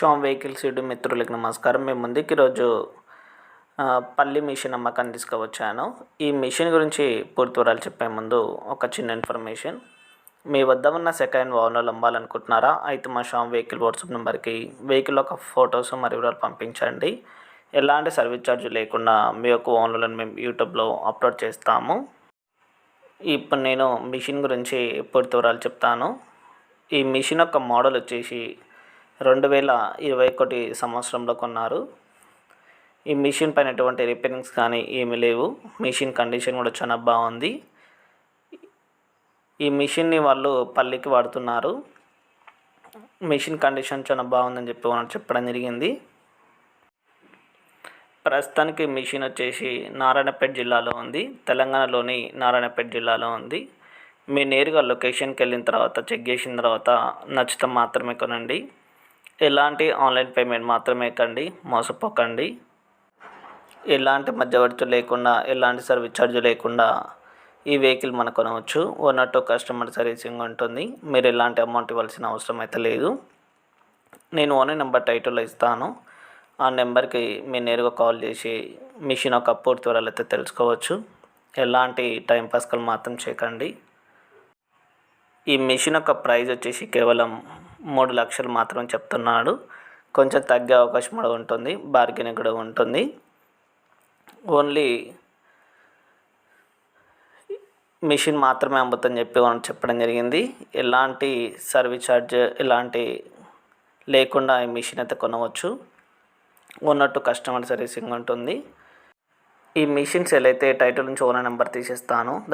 Sam vehicles YouTube మిత్రులకి నమస్కారం. మేము ముందుకు ఈరోజు పల్లి మిషన్ అమ్మకాన్ని తీసుకువచ్చాను. ఈ మిషన్ గురించి పూర్తి వివరాలు చెప్పే ముందు ఒక చిన్న ఇన్ఫర్మేషన్. మీ వద్ద ఉన్న సెకండ్ హ్యాండ్ ఓనర్లు అమ్మాలనుకుంటున్నారా? అయితే మా షామ్ వెహికల్ వాట్సాప్ నెంబర్కి వెహికల్ యొక్క ఫొటోస్ మరియు వివరాలు పంపించండి. ఎలాంటి సర్వీస్ ఛార్జ్ లేకుండా మీ యొక్క ఓనర్లను మేము యూట్యూబ్లో అప్లోడ్ చేస్తాము. ఇప్పుడు నేను మిషన్ గురించి పూర్తి వివరాలు చెప్తాను. ఈ మిషన్ యొక్క మోడల్ వచ్చేసి రెండు వేల ఇరవై ఒకటి సంవత్సరంలో కొన్నారు. ఈ మిషన్ పైన ఎటువంటి రిపేరింగ్స్ కానీ ఏమీ లేవు. మిషన్ కండిషన్ కూడా చాలా బాగుంది. ఈ మిషన్ని వాళ్ళు పల్లికి వాడుతున్నారు. మిషన్ కండిషన్ చాలా బాగుందని చెప్పి వాళ్ళు చెప్పడం జరిగింది. ప్రస్తుతానికి మిషన్ వచ్చేసి నారాయణపేట జిల్లాలో ఉంది. తెలంగాణలోని నారాయణపేట జిల్లాలో ఉంది. మీరు నేరుగా లొకేషన్కి వెళ్ళిన తర్వాత చెక్ చేసిన తర్వాత నచ్చితే మాత్రమే కొనండి. ఎలాంటి ఆన్లైన్ పేమెంట్ మాత్రమే కండి మోసపోకండి. ఎలాంటి మధ్యవర్తి లేకుండా ఎలాంటి సర్వీస్ ఛార్జ్ లేకుండా ఈ వెహికల్ మనం కొనవచ్చు. వన్ టూ కస్టమర్ సర్వీసింగ్ ఉంటుంది. మీరు ఎలాంటి అమౌంట్ ఇవ్వాల్సిన అవసరం అయితే లేదు. నేను ఓనర్ నెంబర్ టైటిల్లో ఇస్తాను. ఆ నెంబర్కి మీరు నేరుగా కాల్ చేసి మిషన్ ఒక పూర్తి వివరాలు అయితే తెలుసుకోవచ్చు. ఎలాంటి టైం పాస్కల్ మాత్రం చేయకండి. ఈ మిషన్ యొక్క ప్రైస్ వచ్చేసి కేవలం మూడు లక్షలు మాత్రం చెప్తున్నాడు. కొంచెం తగ్గే అవకాశం కూడా ఉంటుంది. బార్గెనింగ్ కూడా ఉంటుంది. ఓన్లీ మిషన్ మాత్రమే అమ్ముతని చెప్పి మనం చెప్పడం జరిగింది. ఎలాంటి సర్వీస్ ఛార్జ్ ఎలాంటి లేకుండా ఈ మిషన్ అయితే కొనవచ్చు. ఉన్నట్టు కస్టమర్ సర్వీసింగ్ ఉంటుంది. ఈ మిషన్స్ ఎలా అయితే టైటిల్ నుంచి ఓనర్ నెంబర్ తీసేస్తాను